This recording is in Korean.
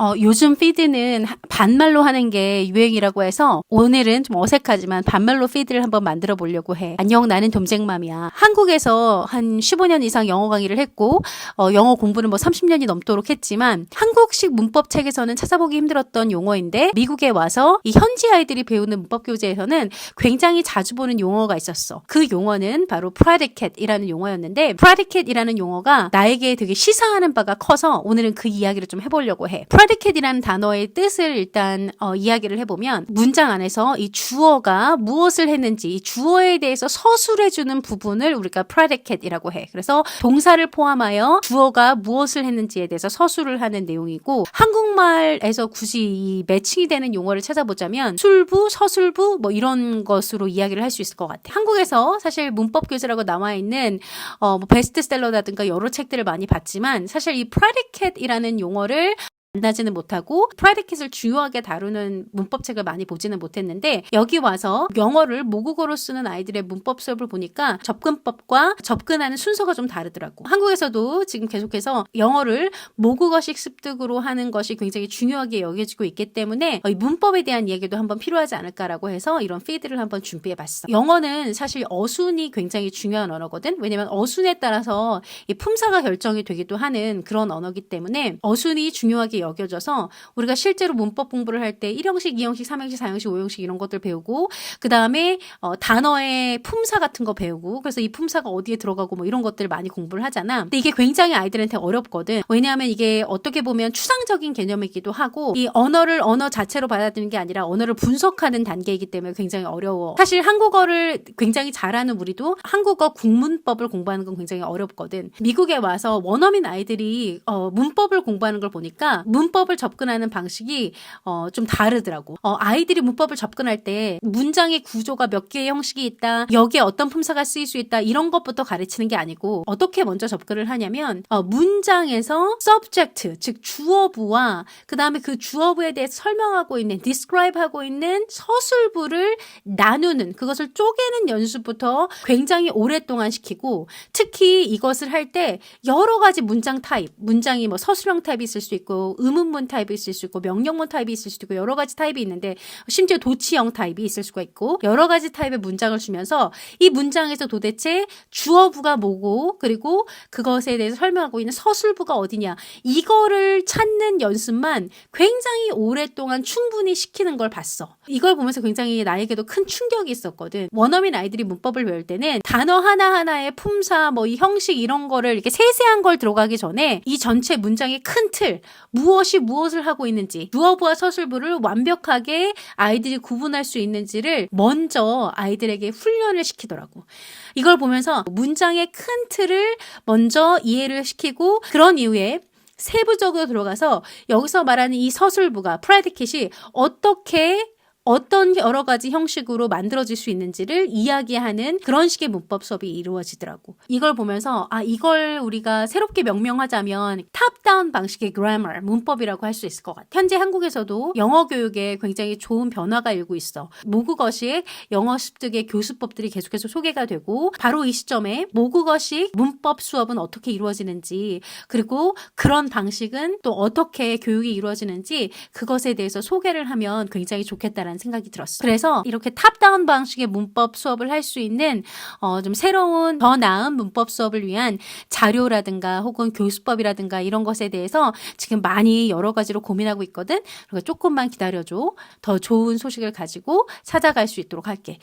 어, 요즘 피드는 하- 반말로 하는 게 유행이라고 해서 오늘은 좀 어색하지만 반말로 피드를 한번 만들어 보려고 해. 안녕, 나는 돔쟁맘이야. 한국에서 한 15년 이상 영어 강의를 했고, 어, 영어 공부는 뭐 30년이 넘도록 했지만, 한국식 문법 책에서는 찾아보기 힘들었던 용어인데, 미국에 와서 이 현지 아이들이 배우는 문법 교재에서는 굉장히 자주 보는 용어가 있었어. 그 용어는 바로 predicate이라는 용어였는데, predicate이라는 용어가 나에게 되게 시사하는 바가 커서 오늘은 그 이야기를 좀 해보려고 해. predicate이라는 단어의 뜻을 일단 어, 이야기를 해보면 문장 안에서 이 주어가 무엇을 했는지 이 주어에 대해서 서술해주는 부분을 우리가 predicate이라고 해. 그래서 동사를 포함하여 주어가 무엇을 했는지에 대해서 서술을 하는 내용이고 한국말에서 굳이 이 매칭이 되는 용어를 찾아보자면 술부, 서술부 뭐 이런 것으로 이야기를 할 수 있을 것 같아. 한국에서 사실 문법 교재라고 나와 있는 어, 뭐 베스트셀러라든가 여러 책들을 많이 봤지만 사실 이 predicate이라는 용어를 만나지는 못하고 프라이드킷을 중요하게 다루는 문법책을 많이 보지는 못했는데 여기 와서 영어를 모국어로 쓰는 아이들의 문법 수업을 보니까 접근법과 접근하는 순서가 좀 다르더라고. 한국에서도 지금 계속해서 영어를 모국어식 습득으로 하는 것이 굉장히 중요하게 여겨지고 있기 때문에 이 문법에 대한 이야기도 한번 필요하지 않을까라고 해서 이런 피드를 한번 준비해 봤어. 영어는 사실 어순이 굉장히 중요한 언어거든. 왜냐면 어순에 따라서 이 품사가 결정이 되기도 하는 그런 언어기 때문에 어순이 중요하게 여겨져서 우리가 실제로 문법 공부를 할 때 1형식, 2형식, 3형식, 4형식, 5형식 이런 것들 배우고 그 다음에 어, 단어의 품사 같은 거 배우고 그래서 이 품사가 어디에 들어가고 뭐 이런 것들 많이 공부를 하잖아. 근데 이게 굉장히 아이들한테 어렵거든. 왜냐하면 이게 어떻게 보면 추상적인 개념이기도 하고 이 언어를 언어 자체로 받아들이는 게 아니라 언어를 분석하는 단계이기 때문에 굉장히 어려워. 사실 한국어를 굉장히 잘하는 우리도 한국어 국문법을 공부하는 건 굉장히 어렵거든. 미국에 와서 원어민 아이들이 어, 문법을 공부하는 걸 보니까 문법을 접근하는 방식이 어, 좀 다르더라고. 어, 아이들이 문법을 접근할 때 문장의 구조가 몇 개의 형식이 있다, 여기에 어떤 품사가 쓰일 수 있다 이런 것부터 가르치는 게 아니고 어떻게 먼저 접근을 하냐면 어, 문장에서 subject 즉 주어부와 그 다음에 그 주어부에 대해서 설명하고 있는 describe하고 있는 서술부를 나누는 그것을 쪼개는 연습부터 굉장히 오랫동안 시키고 특히 이것을 할 때 여러 가지 문장 타입, 문장이 뭐 서술형 타입이 있을 수 있고 의문문 타입이 있을 수 있고 명령문 타입이 있을 수도 있고 여러 가지 타입이 있는데 심지어 도치형 타입이 있을 수가 있고 여러 가지 타입의 문장을 주면서 이 문장에서 도대체 주어부가 뭐고 그리고 그것에 대해서 설명하고 있는 서술부가 어디냐 이거를 찾는 연습만 굉장히 오랫동안 충분히 시키는 걸 봤어. 이걸 보면서 굉장히 나에게도 큰 충격이 있었거든. 원어민 아이들이 문법을 배울 때는 단어 하나하나의 품사 뭐 이 형식 이런 거를 이렇게 세세한 걸 들어가기 전에 이 전체 문장의 큰 틀 무엇 이 무엇을 하고 있는지 주어부와 서술부를 완벽하게 아이들이 구분할 수 있는지를 먼저 아이들에게 훈련을 시키더라고. 이걸 보면서 문장의 큰 틀을 먼저 이해를 시키고 그런 이후에 세부적으로 들어가서 여기서 말하는 이 서술부가 프라이드킷이 어떻게 어떤 여러 가지 형식으로 만들어질 수 있는지를 이야기하는 그런 식의 문법 수업이 이루어지더라고. 이걸 보면서 아 이걸 우리가 새롭게 명명하자면 탑다운 방식의 grammar 문법이라고 할 수 있을 것 같아. 현재 한국에서도 영어 교육에 굉장히 좋은 변화가 일고 있어. 모국어식 영어 습득의 교수법들이 계속해서 소개가 되고 바로 이 시점에 모국어식 문법 수업은 어떻게 이루어지는지 그리고 그런 방식은 또 어떻게 교육이 이루어지는지 그것에 대해서 소개를 하면 굉장히 좋겠다라는 생각이 들었어. 그래서 이렇게 탑다운 방식의 문법 수업을 할 수 있는 어, 좀 새로운 더 나은 문법 수업을 위한 자료라든가 혹은 교수법이라든가 이런 것에 대해서 지금 많이 여러 가지로 고민하고 있거든. 그러니까 조금만 기다려줘. 더 좋은 소식을 가지고 찾아갈 수 있도록 할게.